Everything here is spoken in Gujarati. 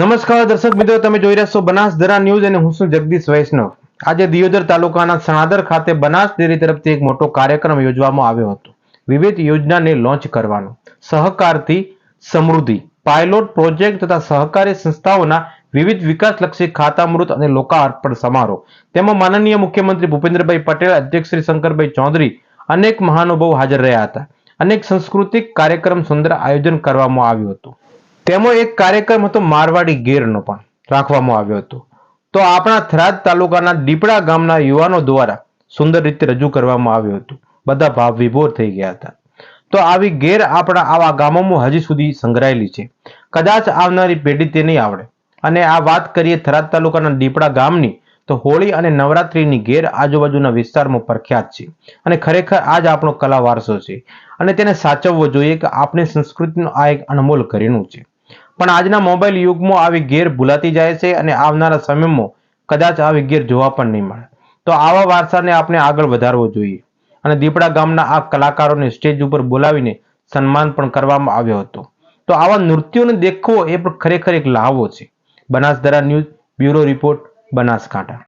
નમસ્કાર દર્શક મિત્રો, તમે જોઈ રહ્યા છો બનાસધરા ન્યૂઝ અને હું છું જગદીશ વૈષ્ણવ. આજે દિયોદર તાલુકાના સણાદર ખાતે બનાસ ડેરી તરફથી એક મોટો કાર્યક્રમ યોજવામાં આવ્યો હતો. વિવિધ યોજનાને લોન્ચ કરવાનો. સહકારથી સમૃદ્ધિ. પાયલોટ પ્રોજેક્ટ તથા સહકારી સંસ્થાઓના વિવિધ વિકાસલક્ષી ખાતામૃત અને લોકાર્પણ સમારોહ. તેમાં માનનીય મુખ્યમંત્રી ભૂપેન્દ્રભાઈ પટેલ, અધ્યક્ષ શ્રી શંકરભાઈ ચૌધરી અનેક મહાનુભાવો હાજર રહ્યા હતા. અનેક સાંસ્કૃતિક કાર્યક્રમ સુંદર આયોજન કરવામાં આવ્યું હતું. તેમાં એક કાર્યક્રમ હતો મારવાડી ગેરનો પણ રાખવામાં આવ્યો હતો. તો આપણા થરાદ તાલુકાના દીપડા ગામના યુવાનો દ્વારા સુંદર રીતે રજૂ કરવામાં આવ્યું હતું. બધા ભાવ વિભોર થઈ ગયા હતા. તો આવી ગેર આપણા આવા ગામોમાં હજી સુધી સંગ્રહાયેલી છે. કદાચ આવનારી પેઢી તે નહીં આવડે. અને આ વાત કરીએ થરાદ તાલુકાના દીપડા ગામની, તો હોળી અને નવરાત્રીની ગેર આજુબાજુના વિસ્તારમાં પ્રખ્યાત છે. અને ખરેખર આ જ આપણો કલા વારસો છે. અને તેને સાચવવો જોઈએ કે આપણી સંસ્કૃતિનું આ એક અનમોલ ઘરેણું છે. પણ આજના મોબાઈલ યુગમાં આવી ગેર ભૂલાતી જાય છે અને આવનારા સમયમાં કદાચ આવી ગેર જોવા પણ નહીં મળે. તો આવા વારસાને આપણે આગળ વધારવો જોઈએ. અને દીપડા ગામના આ કલાકારોને સ્ટેજ ઉપર બોલાવીને સન્માન પણ કરવામાં આવ્યો હતો. તો આવા નૃત્યોને દેખવો એ પણ ખરેખર એક લહાવો છે. Banasdara news, bureau report, Banaskantha.